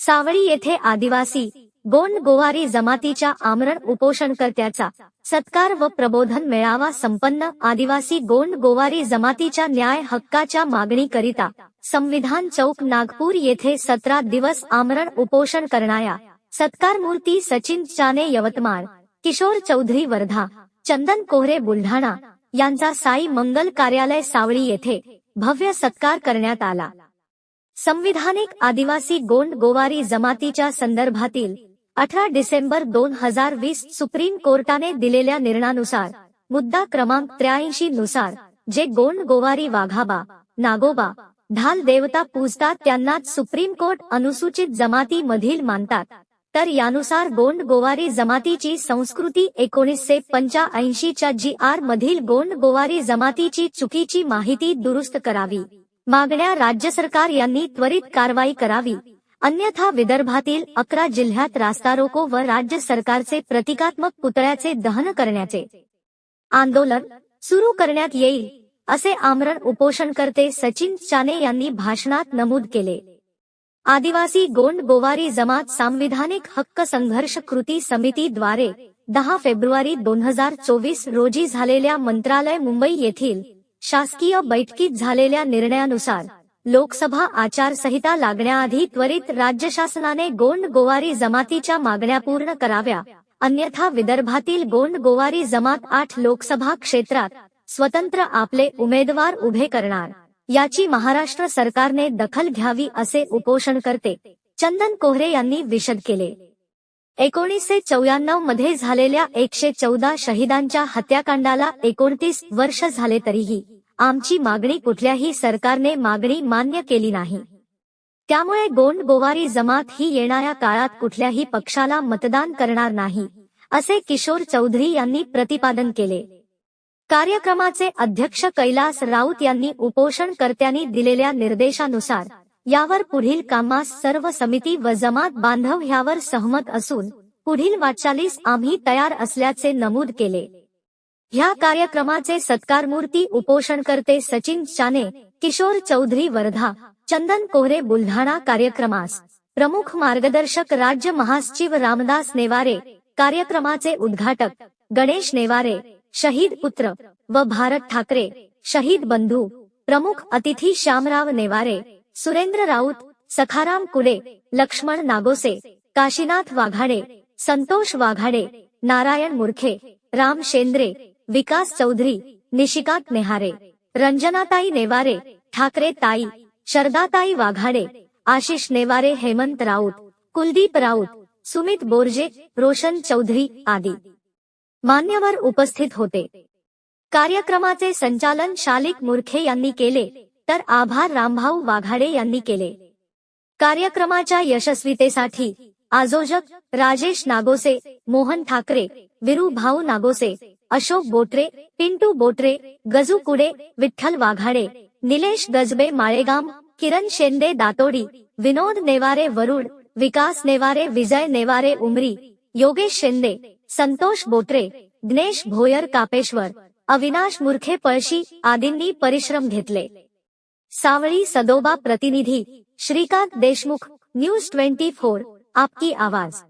सावळी येथे आदिवासी गोंड गोवारी जमातीच्या आमरण उपोषणकर्त्याचा सत्कार व प्रबोधन मेळावा संपन्न आदिवासी गोंड गोवारी जमातीच्या न्याय हक्काच्या मागणीकरिता संविधान चौक नागपूर येथे सतरा दिवस आमरण उपोषण करणाऱ्या सत्कार मूर्ती सचिन चाने यवतमाळ किशोर चौधरी वर्धा चंदन कोहरे बुलढाणा यांचा साई मंगल कार्यालय सावळी येथे भव्य सत्कार करण्यात आला. संविधानिक आदिवासी गोंड गोवारी जमातीच्या संदर्भातील अठरा डिसेंबर दोन हजार वीस सुप्रीम कोर्टाने दिलेल्या निर्णयानुसार मुद्दा क्रमांक त्र्याऐंशी नुसार जे गोंड गोवारी वाघाबा नागोबा ढाल देवता पूजतात त्यांनाच सुप्रीम कोर्ट अनुसूचित जमाती मधील मानतात. तर यानुसार गोंड गोवारी जमातीची संस्कृती एकोणीसशे पंच्याऐंशीच्या जी आर मधील गोंड गोवारी जमातीची चुकीची माहिती दुरुस्त करावी. मागण्या राज्य सरकार यांनी त्वरित कारवाई करावी. अन्यथा विदर्भातील अकरा जिल्ह्यात रास्ता रोको व राज्य सरकारचे प्रतिकात्मक पुतळ्याचे दहन करण्याचे आंदोलन सुरू करण्यात येईल असे आमरण उपोषणकर्ते सचिन चाने यांनी भाषणात नमूद केले. आदिवासी गोंड गोवारी जमात सांविधानिक हक्क संघर्ष कृती समितीद्वारे दहा फेब्रुवारी दोन हजार चोवीस रोजी झालेल्या मंत्रालय मुंबई येथील शासकीय बैठकीत झालेल्या निर्णयानुसार लोकसभा आचारसंहिता लागण्याआधी त्वरित राज्य शासनाने गोंड गोवारी जमातीच्या मागण्या पूर्ण कराव्या. अन्यथा विदर्भातील गोंड गोवारी जमात आठ लोकसभा क्षेत्रात स्वतंत्र आपले उमेदवार उभे करणार. याची महाराष्ट्र सरकारने दखल घ्यावी असे उपोषण करते चंदन कोहरे यांनी विशद केले. एकोणीसशे चौऱ्याण्णवमध्ये झालेल्या एकशे चौदा शहीदांच्या हत्याकांडाला एकोणतीस वर्ष झाले तरीही आमची मागणी कुठल्याही सरकारने मागणी मान्य केली नाही. त्यामुळे गोंड गोवारी जमात ही येणाऱ्या काळात कुठल्याही पक्षाला मतदान करणार नाही असे किशोर चौधरी यांनी प्रतिपादन केले. कार्यक्रमाचे अध्यक्ष कैलास राऊत यांनी उपोषणकर्त्यांनी दिलेल्या निर्देशानुसार यावर पुढील कामास सर्व समिती व जमात बांधव ह्यावर सहमत असून पुढील वाटचालीस आम्ही तयार असल्याचे नमूद केले. ह्या कार्यक्रमाचे सत्कारमूर्ती उपोषणकर्ते सचिन चाने किशोर चौधरी वर्धा चंदन कोहरे बुलढाणा कार्यक्रमास प्रमुख मार्गदर्शक राज्य महासचिव रामदास नेवारे कार्यक्रमाचे उद्घाटक गणेश नेवारे शहीद पुत्र व भारत ठाकरे शहीद बंधू प्रमुख अतिथी श्यामराव नेवारे सुरेंद्र राऊत सखाराम कुले लक्ष्मण नागोसे काशीनाथ वाघाडे संतोष वाघाडे नारायण मुरखे राम शेंद्रे विकास चौधरी निशिकांत नेहारे रंजनाताई नेवारे ठाकरे ताई शरदाताई वाघाडे आशिष नेवारे हेमंत राऊत कुलदीप राऊत सुमित बोर्जे रोशन चौधरी आदी मान्यवर उपस्थित होते. कार्यक्रमाचे संचालन शालिक मुरखे यांनी केले. तर आभार रामभाऊ वाघाडे यांनी केले. कार्यक्रमाच्या यशस्वीतेसाठी आयोजक राजेश नागोसे मोहन ठाकरे विरू भाऊ नागोसे अशोक बोटरे पिंटू बोटरे गजू कुडे विठ्ठल वाघाडे निलेश गजबे माळेगाम किरण शेंदे दातोडी विनोद नेवारे वरुड विकास नेवारे विजय नेवारे उमरी योगेश शेंदे संतोष बोटरे ज्ञेश भोयर कापेश्वर अविनाश मुरखे पळशी आदींनी परिश्रम घेतले. सावळी सदोबा प्रतिनिधी Shrikant Deshmukh news twenty four आपकी आवाज.